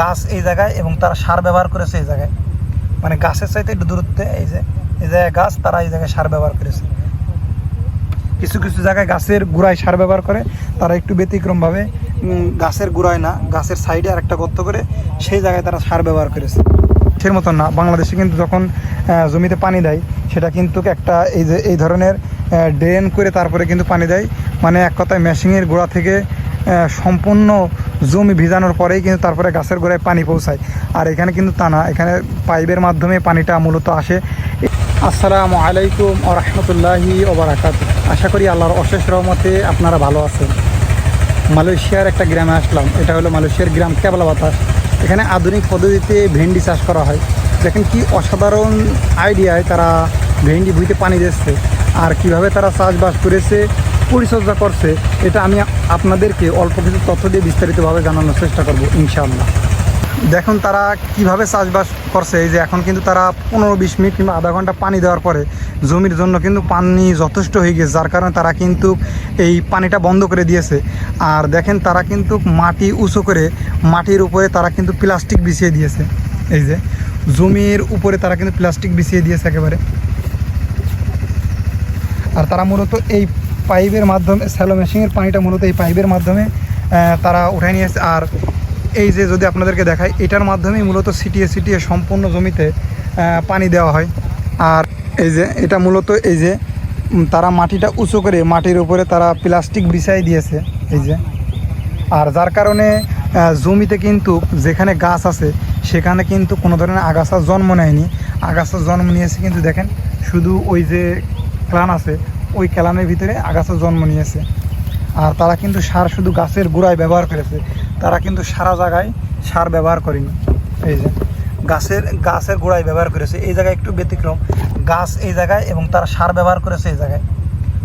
গাছ এই জায়গায় এবং তারা সার ব্যবহার করেছে এই জায়গায়। মানে গাছের চাইতে একটু দূরত্বে, এই যে, এই জায়গায় গাছ, তারা এই জায়গায় সার ব্যবহার করেছে। কিছু কিছু জায়গায় গাছের গোড়ায় সার ব্যবহার করে, তারা একটু ব্যতিক্রমভাবে গাছের গোড়ায় না, গাছের সাইডে আরেকটা গর্ত করে সেই জায়গায় তারা সার ব্যবহার করেছে। সের মতন না, বাংলাদেশে কিন্তু যখন জমিতে পানি দেয়, সেটা কিন্তু একটা এই যে, এই ধরনের ড্রেন করে তারপরে কিন্তু পানি দেয়। মানে এক কথায় মেশিনের গোড়া থেকে সম্পূর্ণ জমি ভিজানোর পরেই কিন্তু তারপরে গাছের গোড়ায় পানি পৌঁছায়। আর এখানে কিন্তু তা না এখানে পাইপের মাধ্যমে পানিটা মূলত আসে। আসসালামু আলাইকুম ও রহমতুল্লাহি ওবরাকাত আশা করি আল্লাহর অশেষ রহমতে আপনারা ভালো আছেন। মালয়েশিয়ার একটা গ্রামে আসলাম। এটা হলো মালয়েশিয়ার গ্রাম কেবলা বাতাস। এখানে আধুনিক পদ্ধতিতে ভেন্ডি চাষ করা হয়। দেখেন কি অসাধারণ আইডিয়ায় তারা ভেন্ডি ভুইতে পানি দিচ্ছে। আর কীভাবে তারা চাষবাস করেছে পরিচর্যা করছে, এটা আমি আপনাদেরকে অল্প কিছু তথ্য দিয়ে বিস্তারিতভাবে জানানোর চেষ্টা করব, ইনশাআল্লাহ। দেখুন তারা কীভাবে চাষবাস করছে, এই যে এখন কিন্তু তারা পনেরো বিশ মিনিট কিংবা আধা ঘণ্টা পানি দেওয়ার পরে জমির জন্য কিন্তু পানি যথেষ্ট হয়ে গেছে, যার কারণে তারা কিন্তু এই পানিটা বন্ধ করে দিয়েছে। আর দেখেন তারা কিন্তু মাটি উঁচু করে মাটির উপরে তারা কিন্তু প্লাস্টিক বিছিয়ে দিয়েছে। এই যে জমির উপরে তারা কিন্তু প্লাস্টিক বিছিয়ে দিয়েছে একেবারে। আর তারা মূলত এই পাইপের মাধ্যমে, স্যালো মেশিনের পানিটা মূলত এই পাইপের মাধ্যমে তারা উঠায় নিয়েছে আর এই যে যদি আপনাদেরকে দেখায় এটার মাধ্যমেই মূলত সিটিয়ে সিটিয়ে সম্পূর্ণ জমিতে পানি দেওয়া হয়। আর এই যে, এটা মূলত এই যে তারা মাটিটা উঁচু করে, মাটির উপরে তারা প্লাস্টিক বিছাই দিয়েছে, এই যে। আর যার কারণে জমিতে কিন্তু যেখানে গাছ আছে, সেখানে কিন্তু কোনো ধরনের আগাছার জন্ম নেয়নি। আগাছার জন্ম নিয়েছে কিন্তু দেখেন, শুধু ওই যে ক্লান আছে ওই ক্লানের ভিতরে আগাছা জন্ম নিয়েছে। আর তারা কিন্তু সার শুধু গাছের গোড়ায় ব্যবহার করেছে, তারা কিন্তু সারা জায়গায় সার ব্যবহার করেনি। এই যে, গাছের গাছের গোড়ায় ব্যবহার করেছে। এই জায়গায় একটু ব্যতিক্রম, গাছ এই জায়গায় এবং তারা সার ব্যবহার করেছে এই জায়গায়।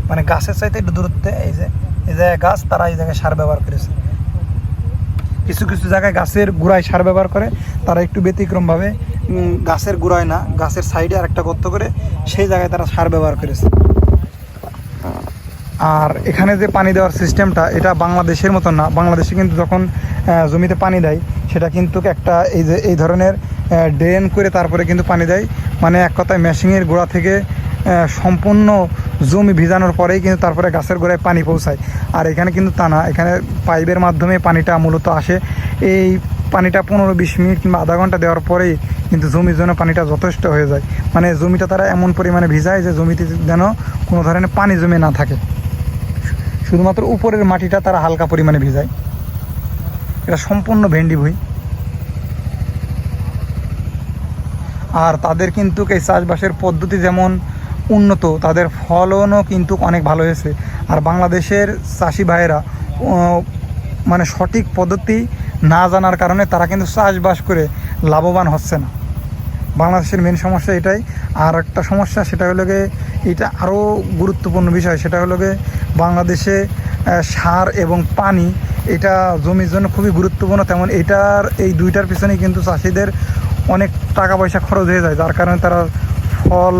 মানে গাছের চাইতে একটু দূরত্বে, এই যে, এই জায়গায় গাছ, তারা এই জায়গায় সার ব্যবহার করেছে। কিছু কিছু জায়গায় গাছের গোড়ায় সার ব্যবহার করে, তারা একটু ব্যতিক্রমভাবে গাছের গোড়ায় না, গাছের সাইডে আরেকটা গর্ত করে, সেই জায়গায় তারা সার ব্যবহার করেছে। আর এখানে যে পানি দেওয়ার সিস্টেমটা, এটা বাংলাদেশের মতো না। বাংলাদেশে কিন্তু যখন জমিতে পানি দেয়, সেটা কিন্তু একটা এই যে, এই ধরনের ড্রেন করে তারপরে কিন্তু পানি দেয়। মানে এক কথায় মেশিনের গোড়া থেকে সম্পূর্ণ জমি ভিজানোর পরেই কিন্তু তারপরে গাছের গোড়ায় পানি পৌঁছায়। আর এখানে কিন্তু তা না। এখানে পাইপের মাধ্যমে পানিটা মূলত আসে। এই পানিটা পনেরো বিশ মিনিট কিংবা আধা ঘণ্টা দেওয়ার পরেই কিন্তু জমির জন্য পানিটা যথেষ্ট হয়ে যায়। মানে জমিটা তারা এমন পরিমাণে ভিজায় যে জমিতে যেন কোনো ধরনের পানি জমে না থাকে। শুধুমাত্র উপরের মাটিটা তারা হালকা পরিমাণে ভিজায়। এটা সম্পূর্ণ ভেন্ডি ভুই। আর তাদের কিন্তু এই চাষবাসের পদ্ধতি যেমন উন্নত, তাদের ফলনও কিন্তু অনেক ভালো হয়েছে। আর বাংলাদেশের চাষি ভাইয়েরা মানে সঠিক পদ্ধতি না জানার কারণে তারা কিন্তু চাষবাস করে লাভবান হচ্ছে না। বাংলাদেশের মেন সমস্যা এটাই। আর একটা সমস্যা সেটা হলো গিয়ে, এটা আরও গুরুত্বপূর্ণ বিষয়, সেটা হলো গিয়ে বাংলাদেশে সার এবং পানি, এটা জমির জন্য খুবই গুরুত্বপূর্ণ। তেমন এটার, এই দুইটার পিছনেই কিন্তু চাষিদের অনেক টাকা পয়সা খরচ হয়ে যায়, যার কারণে তারা ফল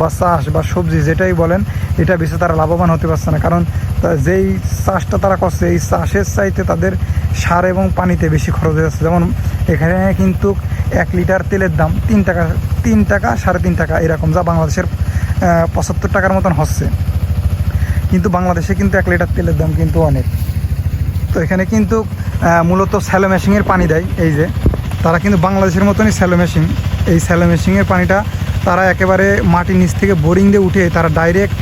বা চাষ বা সবজি যেটাই বলেন, এটা বেশি তারা লাভবান হতে পারছে না। কারণ যেই চাষটা তারা করছে, এই চাষের চাইতে তাদের সার এবং পানিতে বেশি খরচ হয়ে যাচ্ছে। যেমন এখানে কিন্তু এক লিটার তেলের দাম তিন টাকা তিন টাকা, সাড়ে তিন টাকা এরকম, যা বাংলাদেশের পঁচাত্তর টাকার মতন হচ্ছে। কিন্তু বাংলাদেশে কিন্তু এক লিটার তেলের দাম কিন্তু অনেক। তো এখানে কিন্তু মূলত স্যালো মেশিনের পানি দেয় এই যে। তারা কিন্তু বাংলাদেশের মতনই স্যালো মেশিন। এই স্যালো মেশিনের পানিটা তারা একেবারে মাটির নিচ থেকে বোরিং দিয়ে উঠে তারা ডাইরেক্ট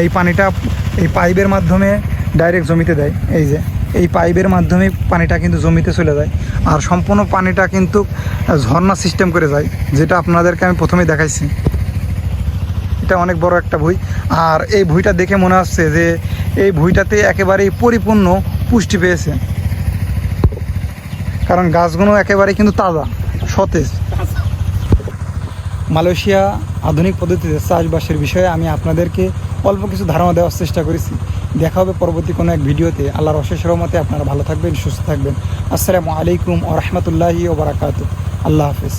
এই পানিটা এই পাইপের মাধ্যমে ডাইরেক্ট জমিতে দেয়। এই যে, এই পাইপের মাধ্যমে পানিটা কিন্তু জমিতে চলে যায়। আর সম্পূর্ণ পানিটা কিন্তু ঝর্ণা সিস্টেম করে যায়, যেটা আপনাদেরকে আমি প্রথমেই দেখাইছি। এটা অনেক বড় একটা ভুই। আর এই ভুঁইটা দেখে মনে হচ্ছে যে, এই ভুঁইটাতে একেবারেই পরিপূর্ণ পুষ্টি পেয়েছে। কারণ গাছগুলো একেবারে কিন্তু তাজা, সতেজ। মালয়েশিয়া আধুনিক পদ্ধতিতে চাষবাসের বিষয়ে আমি আপনাদেরকে অল্প কিছু ধারণা দেওয়ার চেষ্টা করেছি। দেখা হবে পরবর্তী কোনো এক ভিডিওতে। আল্লাহর অশেষ রহমতে আপনারা ভালো থাকবেন, সুস্থ থাকবেন। আসসালামু আলাইকুম ও রহমতুল্লাহি ওবরাকাত আল্লাহ হাফিজ।